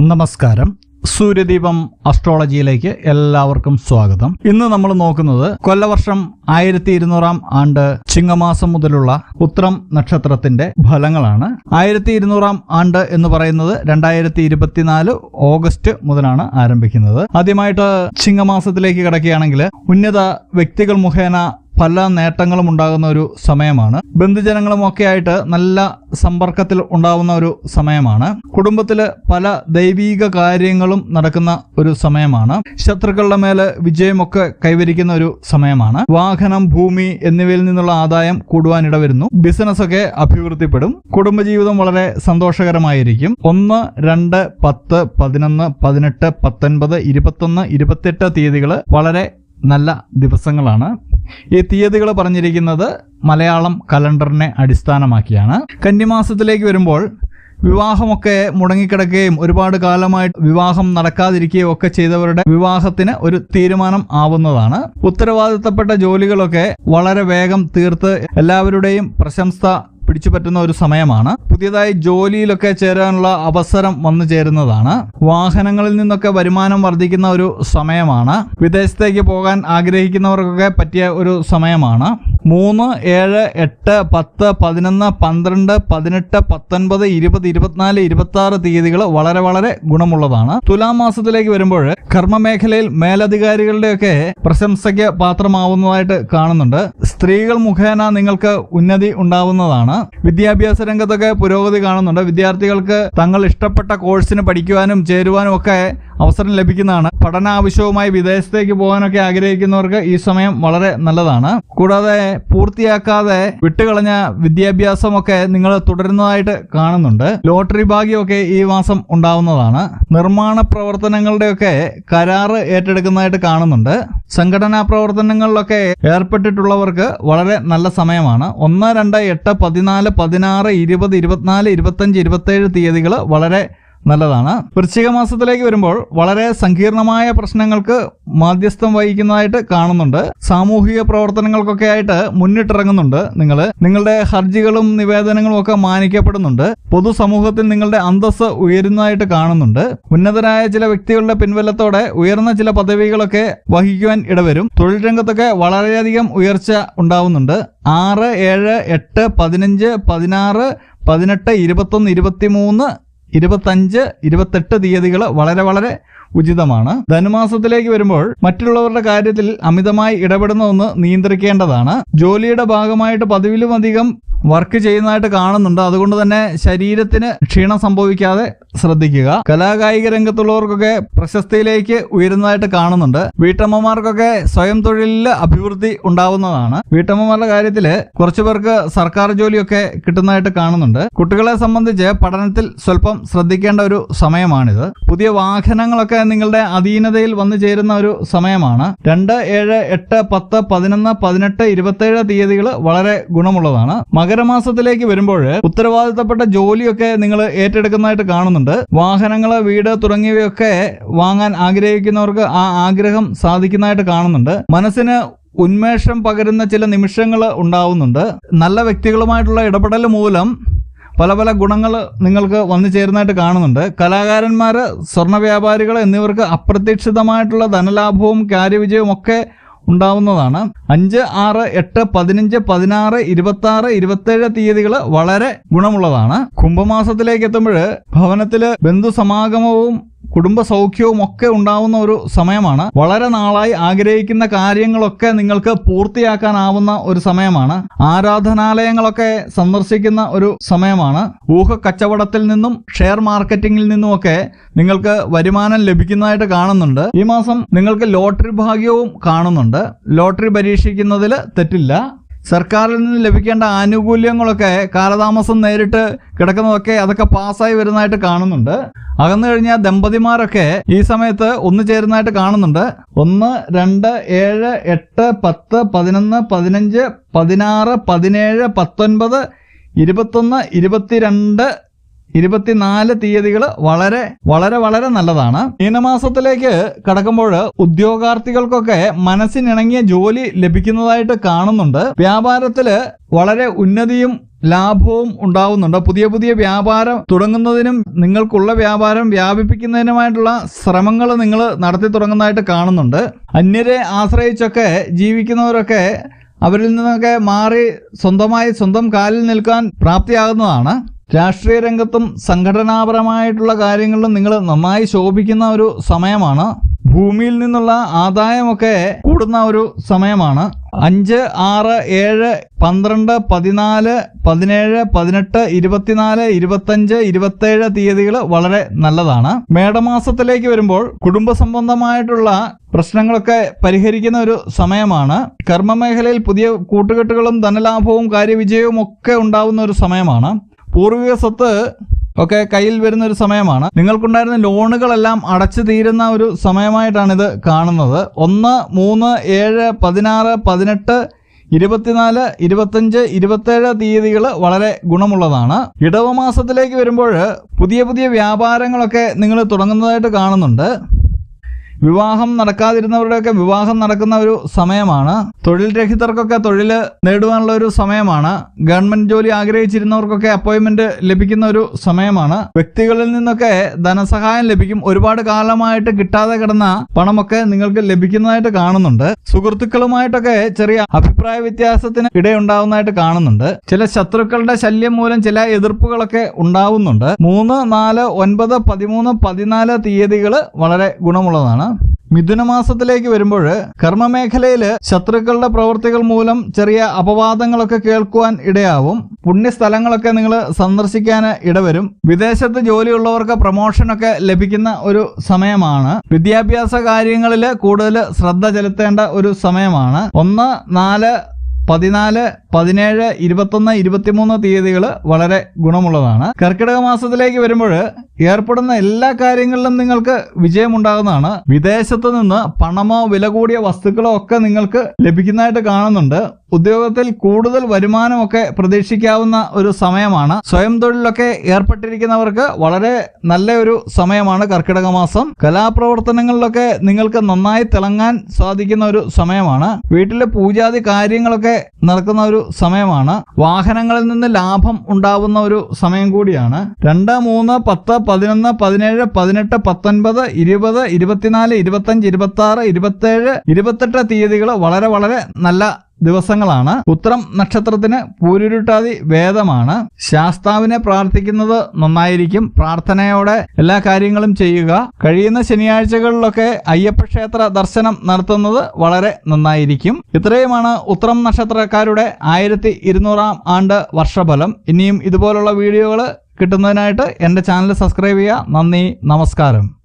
നമസ്കാരം. സൂര്യദീപം അസ്ട്രോളജിയിലേക്ക് എല്ലാവർക്കും സ്വാഗതം. ഇന്ന് നമ്മൾ നോക്കുന്നത് കൊല്ലവർഷം ആയിരത്തി ഇരുന്നൂറാം ആണ്ട് ചിങ്ങമാസം മുതലുള്ള ഉത്രം നക്ഷത്രത്തിന്റെ ഫലങ്ങളാണ്. ആയിരത്തി ഇരുന്നൂറാം ആണ്ട് എന്ന് പറയുന്നത് രണ്ടായിരത്തി ഇരുപത്തിനാല് ഓഗസ്റ്റ് മുതലാണ് ആരംഭിക്കുന്നത്. ആദ്യമായിട്ട് ചിങ്ങമാസത്തിലേക്ക് കിടക്കുകയാണെങ്കിൽ ഉന്നത വ്യക്തികൾ മുഖേന പല നേട്ടങ്ങളും ഉണ്ടാകുന്ന ഒരു സമയമാണ്. ബന്ധുജനങ്ങളും ഒക്കെ ആയിട്ട് നല്ല സമ്പർക്കത്തിൽ ഉണ്ടാവുന്ന ഒരു സമയമാണ്. കുടുംബത്തിൽ പല ദൈവീക കാര്യങ്ങളും നടക്കുന്ന ഒരു സമയമാണ്. ശത്രുക്കളുടെ മേലെ വിജയമൊക്കെ കൈവരിക്കുന്ന ഒരു സമയമാണ്. വാഹനം ഭൂമി എന്നിവയിൽ നിന്നുള്ള ആദായം കൂടുവാനിട വരുന്നു ബിസിനസ് ഒക്കെ അഭിവൃദ്ധിപ്പെടും. കുടുംബജീവിതം വളരെ സന്തോഷകരമായിരിക്കും. ഒന്ന് രണ്ട് പത്ത് പതിനൊന്ന് പതിനെട്ട് പത്തൊൻപത് ഇരുപത്തൊന്ന് ഇരുപത്തെട്ട് തീയതികൾ വളരെ നല്ല ദിവസങ്ങളാണ്. ഈ തീയതികൾ പറഞ്ഞിരിക്കുന്നത് മലയാളം കലണ്ടറിനെ അടിസ്ഥാനമാക്കിയാണ്. കന്നിമാസത്തിലേക്ക് വരുമ്പോൾ വിവാഹമൊക്കെ മുടങ്ങിക്കിടക്കുകയും ഒരുപാട് കാലമായിട്ട് വിവാഹം നടക്കാതിരിക്കുകയും ഒക്കെ ചെയ്തവരുടെ വിവാഹത്തിന് ഒരു തീരുമാനം ആവുന്നതാണ്. ഉത്തരവാദിത്തപ്പെട്ട ജോലികളൊക്കെ വളരെ വേഗം തീർത്ത് എല്ലാവരുടെയും പ്രശംസ പിടിച്ചു പറ്റുന്ന ഒരു സമയമാണ്. പുതിയതായി ജോലിയിലൊക്കെ ചേരാനുള്ള അവസരം വന്നു ചേരുന്നതാണ്. വാഹനങ്ങളിൽ നിന്നൊക്കെ വരുമാനം വർദ്ധിക്കുന്ന ഒരു സമയമാണ്. വിദേശത്തേക്ക് പോകാൻ ആഗ്രഹിക്കുന്നവർക്കൊക്കെ പറ്റിയ ഒരു സമയമാണ്. മൂന്ന് ഏഴ് എട്ട് പത്ത് പതിനൊന്ന് പന്ത്രണ്ട് പതിനെട്ട് പത്തൊൻപത് ഇരുപത് ഇരുപത്തിനാല് ഇരുപത്തി ആറ് തീയതികൾ വളരെ വളരെ ഗുണമുള്ളതാണ്. തുലാം മാസത്തിലേക്ക് വരുമ്പോൾ കർമ്മമേഖലയിൽ മേലധികാരികളുടെയൊക്കെ പ്രശംസയ്ക്ക് പാത്രമാവുന്നതായിട്ട് കാണുന്നുണ്ട്. സ്ത്രീകൾ മുഖേന നിങ്ങൾക്ക് ഉന്നതി ഉണ്ടാവുന്നതാണ്. വിദ്യാഭ്യാസ രംഗത്തൊക്കെ പുരോഗതി കാണുന്നുണ്ട്. വിദ്യാർത്ഥികൾക്ക് തങ്ങൾ ഇഷ്ടപ്പെട്ട കോഴ്സിന് പഠിക്കുവാനും ചേരുവാനും ഒക്കെ അവസരം ലഭിക്കുന്നതാണ്. പഠന ആവശ്യവുമായി വിദേശത്തേക്ക് പോകാനൊക്കെ ആഗ്രഹിക്കുന്നവർക്ക് ഈ സമയം വളരെ നല്ലതാണ്. കൂടാതെ പൂർത്തിയാക്കാതെ വിട്ടുകളഞ്ഞ വിദ്യാഭ്യാസമൊക്കെ നിങ്ങൾ തുടരുന്നതായിട്ട് കാണുന്നുണ്ട്. ലോട്ടറി ഭാഗ്യമൊക്കെ ഈ മാസം ഉണ്ടാവുന്നതാണ്. നിർമ്മാണ പ്രവർത്തനങ്ങളുടെയൊക്കെ കരാറ് ഏറ്റെടുക്കുന്നതായിട്ട് കാണുന്നുണ്ട്. സംഘടനാ പ്രവർത്തനങ്ങളിലൊക്കെ ഏർപ്പെട്ടിട്ടുള്ളവർക്ക് വളരെ നല്ല സമയമാണ്. ഒന്ന് രണ്ട് എട്ട് പതിനാല് പതിനാറ് ഇരുപത് ഇരുപത്തിനാല് ഇരുപത്തഞ്ച് ഇരുപത്തേഴ് തീയതികൾ വളരെ നല്ലതാണ്. വൃശ്ചിക മാസത്തിലേക്ക് വരുമ്പോൾ വളരെ സങ്കീർണമായ പ്രശ്നങ്ങൾക്ക് മാധ്യസ്ഥം വഹിക്കുന്നതായിട്ട് കാണുന്നുണ്ട്. സാമൂഹിക പ്രവർത്തനങ്ങൾക്കൊക്കെ ആയിട്ട് മുന്നിട്ടിറങ്ങുന്നുണ്ട് നിങ്ങൾ നിങ്ങളുടെ ഹർജികളും നിവേദനങ്ങളും ഒക്കെ മാനിക്കപ്പെടുന്നുണ്ട്. പൊതുസമൂഹത്തിൽ നിങ്ങളുടെ അന്തസ് ഉയരുന്നതായിട്ട് കാണുന്നുണ്ട്. ഉന്നതരായ ചില വ്യക്തികളുടെ പിൻവലത്തോടെ ഉയർന്ന ചില പദവികളൊക്കെ വഹിക്കുവാൻ ഇടവരും. തൊഴിൽ രംഗത്തൊക്കെ വളരെയധികം ഉയർച്ച ഉണ്ടാവുന്നുണ്ട്. ആറ് ഏഴ് എട്ട് പതിനഞ്ച് പതിനാറ് പതിനെട്ട് ഇരുപത്തൊന്ന് ഇരുപത്തിമൂന്ന് ഇരുപത്തഞ്ച് ഇരുപത്തെട്ട് തീയതികൾ വളരെ വളരെ ഉചിതമാണ്. ധനുമാസത്തിലേക്ക് വരുമ്പോൾ മറ്റുള്ളവരുടെ കാര്യത്തിൽ അമിതമായി ഇടപെടുന്ന ഒന്ന് നിയന്ത്രിക്കേണ്ടതാണ്. ജോലിയുടെ ഭാഗമായിട്ട് പതിവിലും അധികം വർക്ക് ചെയ്യുന്നതായിട്ട് കാണുന്നുണ്ട്. അതുകൊണ്ട് തന്നെ ശരീരത്തിന് ക്ഷീണം സംഭവിക്കാതെ ശ്രദ്ധിക്കുക. കലാകായിക രംഗത്തുള്ളവർക്കൊക്കെ പ്രശസ്തിയിലേക്ക് ഉയരുന്നതായിട്ട് കാണുന്നുണ്ട്. വീട്ടമ്മമാർക്കൊക്കെ സ്വയം തൊഴിലിൽ അഭിവൃദ്ധി ഉണ്ടാവുന്നതാണ്. വീട്ടമ്മമാരുടെ കാര്യത്തിൽ കുറച്ചു പേർക്ക് സർക്കാർ ജോലിയൊക്കെ കിട്ടുന്നതായിട്ട് കാണുന്നുണ്ട്. കുട്ടികളെ സംബന്ധിച്ച് പഠനത്തിൽ സ്വല്പം ശ്രദ്ധിക്കേണ്ട ഒരു സമയമാണിത്. പുതിയ വാഹനങ്ങളൊക്കെ നിങ്ങളുടെ അധീനതയിൽ വന്നു ചേരുന്ന ഒരു സമയമാണ്. രണ്ട് ഏഴ് എട്ട് പത്ത് പതിനൊന്ന് പതിനെട്ട് ഇരുപത്തേഴ് തീയതികൾ വളരെ ഗുണമുള്ളതാണ്. മകരമാസത്തിലേക്ക് വരുമ്പോൾ ഉത്തരവാദിത്തപ്പെട്ട ജോലിയൊക്കെ നിങ്ങൾ ഏറ്റെടുക്കുന്നതായിട്ട് കാണുന്നുണ്ട്. വാഹനങ്ങൾ വീട് തുടങ്ങിയവയൊക്കെ വാങ്ങാൻ ആഗ്രഹിക്കുന്നവർക്ക് ആ ആഗ്രഹം സാധിക്കുന്നതായിട്ട് കാണുന്നുണ്ട്. മനസ്സിന് ഉന്മേഷം പകരുന്ന ചില നിമിഷങ്ങൾ ഉണ്ടാവുന്നുണ്ട്. നല്ല വ്യക്തികളുമായിട്ടുള്ള ഇടപെടൽ മൂലം പല പല ഗുണങ്ങൾ നിങ്ങൾക്ക് വന്നു ചേരുന്നതായിട്ട് കാണുന്നുണ്ട്. കലാകാരന്മാർ സ്വർണ വ്യാപാരികൾ എന്നിവർക്ക് അപ്രതീക്ഷിതമായിട്ടുള്ള ധനലാഭവും കാര്യവിജയവും ഒക്കെ ഉണ്ടാവുന്നതാണ്. അഞ്ച് ആറ് എട്ട് പതിനഞ്ച് പതിനാറ് ഇരുപത്തി ആറ് ഇരുപത്തേഴ് തീയതികൾ വളരെ ഗുണമുള്ളതാണ്. കുംഭമാസത്തിലേക്ക് എത്തുമ്പോൾ ഭവനത്തിൽ ബന്ധുസമാഗമവും കുടുംബ സൗഖ്യവും ഒക്കെ ഉണ്ടാവുന്ന ഒരു സമയമാണ്. വളരെ നാളായി ആഗ്രഹിക്കുന്ന കാര്യങ്ങളൊക്കെ നിങ്ങൾക്ക് പൂർത്തിയാക്കാനാവുന്ന ഒരു സമയമാണ്. ആരാധനാലയങ്ങളൊക്കെ സന്ദർശിക്കുന്ന ഒരു സമയമാണ്. ഊഹ കച്ചവടത്തിൽ നിന്നും ഷെയർ മാർക്കറ്റിംഗിൽ നിന്നുമൊക്കെ നിങ്ങൾക്ക് വരുമാനം ലഭിക്കുന്നതായിട്ട് കാണുന്നുണ്ട്. ഈ മാസം നിങ്ങൾക്ക് ലോട്ടറി ഭാഗ്യവും കാണുന്നുണ്ട്. ലോട്ടറി പരീക്ഷിക്കുന്നതിൽ തെറ്റില്ല. സർക്കാരിൽ നിന്ന് ലഭിക്കേണ്ട ആനുകൂല്യങ്ങളൊക്കെ കാലതാമസം നേരിട്ട് കിടക്കുന്നതൊക്കെ അതൊക്കെ പാസ്സായി വരുന്നതായിട്ട് കാണുന്നുണ്ട്. അകന്നു കഴിഞ്ഞാൽ ദമ്പതിമാരൊക്കെ ഈ സമയത്ത് ഒന്ന് ചേരുന്നതായിട്ട് കാണുന്നുണ്ട്. ഒന്ന് രണ്ട് ഏഴ് എട്ട് പത്ത് പതിനൊന്ന് പതിനഞ്ച് പതിനാറ് പതിനേഴ് പത്തൊൻപത് ഇരുപത്തൊന്ന് ഇരുപത്തിരണ്ട് ഇരുപത്തിനാല് തീയതികൾ വളരെ വളരെ വളരെ നല്ലതാണ്. മീനമാസത്തിലേക്ക് കടക്കുമ്പോൾ ഉദ്യോഗാർത്ഥികൾക്കൊക്കെ മനസ്സിനിണങ്ങിയ ജോലി ലഭിക്കുന്നതായിട്ട് കാണുന്നുണ്ട്. വ്യാപാരത്തിൽ വളരെ ഉന്നതിയും ലാഭവും ഉണ്ടാവുന്നുണ്ട്. പുതിയ പുതിയ വ്യാപാരം തുടങ്ങുന്നതിനും നിങ്ങൾക്കുള്ള വ്യാപാരം വ്യാപിപ്പിക്കുന്നതിനുമായിട്ടുള്ള ശ്രമങ്ങൾ നിങ്ങൾ നടത്തി തുടങ്ങുന്നതായിട്ട് കാണുന്നുണ്ട്. അന്യരെ ആശ്രയിച്ചൊക്കെ ജീവിക്കുന്നവരൊക്കെ അവരിൽ നിന്നൊക്കെ മാറി സ്വന്തമായി സ്വന്തം കാലിൽ നിൽക്കാൻ പ്രാപ്തിയാകുന്നതാണ്. രാഷ്ട്രീയ രംഗത്തും സംഘടനാപരമായിട്ടുള്ള കാര്യങ്ങളിലും നിങ്ങൾ നന്നായി ശോഭിക്കുന്ന ഒരു സമയമാണ്. ഭൂമിയിൽ നിന്നുള്ള ആദായമൊക്കെ കൂടുന്ന ഒരു സമയമാണ്. അഞ്ച് ആറ് ഏഴ് പന്ത്രണ്ട് പതിനാല് പതിനേഴ് പതിനെട്ട് ഇരുപത്തിനാല് ഇരുപത്തഞ്ച് ഇരുപത്തേഴ് തീയതികൾ വളരെ നല്ലതാണ്. മേടമാസത്തിലേക്ക് വരുമ്പോൾ കുടുംബ സംബന്ധമായിട്ടുള്ള പ്രശ്നങ്ങളൊക്കെ പരിഹരിക്കുന്ന ഒരു സമയമാണ്. കർമ്മമേഖലയിൽ പുതിയ കൂട്ടുകെട്ടുകളും ധനലാഭവും കാര്യവിജയവും ഒക്കെ ഉണ്ടാവുന്ന ഒരു സമയമാണ്. പൂർവിക സ്വത്ത് ഒക്കെ കയ്യിൽ വരുന്ന ഒരു സമയമാണ്. നിങ്ങൾക്കുണ്ടായിരുന്ന ലോണുകളെല്ലാം അടച്ചു തീരുന്ന ഒരു സമയമായിട്ടാണ് ഇത് കാണുന്നത്. ഒന്ന് മൂന്ന് ഏഴ് പതിനാറ് പതിനെട്ട് ഇരുപത്തിനാല് ഇരുപത്തഞ്ച് ഇരുപത്തേഴ് തീയതികൾ വളരെ ഗുണമുള്ളതാണ്. ഇടവ മാസത്തിലേക്ക് വരുമ്പോൾ പുതിയ പുതിയ വ്യാപാരങ്ങളൊക്കെ നിങ്ങൾ തുടങ്ങുന്നതായിട്ട് കാണുന്നുണ്ട്. വിവാഹം നടക്കാതിരുന്നവരുടെയൊക്കെ വിവാഹം നടക്കുന്ന ഒരു സമയമാണ്. തൊഴിൽ രഹിതർക്കൊക്കെ തൊഴിൽ നേടുവാനുള്ള ഒരു സമയമാണ്. ഗവൺമെന്റ് ജോലി ആഗ്രഹിച്ചിരുന്നവർക്കൊക്കെ അപ്പോയിന്റ്മെന്റ് ലഭിക്കുന്ന ഒരു സമയമാണ്. വ്യക്തികളിൽ നിന്നൊക്കെ ധനസഹായം ലഭിക്കും. ഒരുപാട് കാലമായിട്ട് കിട്ടാതെ കിടന്ന പണമൊക്കെ നിങ്ങൾക്ക് ലഭിക്കുന്നതായിട്ട് കാണുന്നുണ്ട്. സുഹൃത്തുക്കളുമായിട്ടൊക്കെ ചെറിയ അഭിപ്രായ വ്യത്യാസത്തിന് ഇടയുണ്ടാവുന്നതായിട്ട് കാണുന്നുണ്ട്. ചില ശത്രുക്കളുടെ ശല്യം മൂലം ചില എതിർപ്പുകളൊക്കെ ഉണ്ടാവുന്നുണ്ട്. മൂന്ന് നാല് ഒൻപത് പതിമൂന്ന് പതിനാല് തീയതികൾ വളരെ ഗുണമുള്ളതാണ്. മിഥുന മാസത്തിലേക്ക് വരുമ്പോൾ കർമ്മമേഖലയിൽ ശത്രുക്കളുടെ പ്രവൃത്തികൾ മൂലം ചെറിയ അപവാദങ്ങളൊക്കെ കേൾക്കുവാൻ ഇടയാവും. പുണ്യസ്ഥലങ്ങളൊക്കെ നിങ്ങൾ സന്ദർശിക്കാൻ ഇടവരും. വിദേശത്ത് ജോലിയുള്ളവർക്ക് പ്രമോഷനൊക്കെ ലഭിക്കുന്ന ഒരു സമയമാണ്. വിദ്യാഭ്യാസ കാര്യങ്ങളിൽ കൂടുതൽ ശ്രദ്ധ ചെലുത്തേണ്ട ഒരു സമയമാണ്. ഒന്ന് നാല് പതിനാല് പതിനേഴ് ഇരുപത്തൊന്ന് ഇരുപത്തിമൂന്ന് തീയതികൾ വളരെ ഗുണമുള്ളതാണ്. കർക്കിടക മാസത്തിലേക്ക് വരുമ്പോൾ ഏർപ്പെടുന്ന എല്ലാ കാര്യങ്ങളിലും നിങ്ങൾക്ക് വിജയമുണ്ടാകുന്നതാണ്. വിദേശത്ത് നിന്ന് പണമോ വില കൂടിയ വസ്തുക്കളോ ഒക്കെ നിങ്ങൾക്ക് ലഭിക്കുന്നതായിട്ട് കാണുന്നുണ്ട്. ഉദ്യോഗത്തിൽ കൂടുതൽ വരുമാനമൊക്കെ പ്രതീക്ഷിക്കാവുന്ന ഒരു സമയമാണ്. സ്വയം തൊഴിലൊക്കെ ഏർപ്പെട്ടിരിക്കുന്നവർക്ക് വളരെ നല്ല ഒരു സമയമാണ് കർക്കിടക മാസം. കലാപ്രവർത്തനങ്ങളിലൊക്കെ നിങ്ങൾക്ക് നന്നായി തിളങ്ങാൻ സാധിക്കുന്ന ഒരു സമയമാണ്. വീട്ടിലെ പൂജാതി കാര്യങ്ങളൊക്കെ നടക്കുന്ന ഒരു സമയമാണ്. വാഹനങ്ങളിൽ നിന്ന് ലാഭം ഉണ്ടാവുന്ന ഒരു സമയം കൂടിയാണ്. രണ്ട് മൂന്ന് പത്ത് പതിനൊന്ന് പതിനേഴ് പതിനെട്ട് പത്തൊൻപത് ഇരുപത് ഇരുപത്തിനാല് ഇരുപത്തഞ്ച് ഇരുപത്തി ആറ് ഇരുപത്തേഴ് ഇരുപത്തെട്ട് തീയതികൾ വളരെ വളരെ നല്ല ദിവസങ്ങളാണ്. ഉത്രം നക്ഷത്രത്തിന് പൂരുരുട്ടാതി വേദമാണ്. ശാസ്താവിനെ പ്രാർത്ഥിക്കുന്നത് നന്നായിരിക്കും. പ്രാർത്ഥനയോടെ എല്ലാ കാര്യങ്ങളും ചെയ്യുക. കഴിയുന്ന ശനിയാഴ്ചകളിലൊക്കെ അയ്യപ്പ ക്ഷേത്ര ദർശനം നടത്തുന്നത് വളരെ നന്നായിരിക്കും. ഇത്രയുമാണ് ഉത്രം നക്ഷത്രക്കാരുടെ ആയിരത്തി ഇരുന്നൂറാം ആണ്ട് വർഷഫലം. ഇനിയും ഇതുപോലുള്ള വീഡിയോകൾ കിട്ടുന്നതിനായിട്ട് എന്റെ ചാനൽ സബ്സ്ക്രൈബ് ചെയ്യുക. നന്ദി. നമസ്കാരം.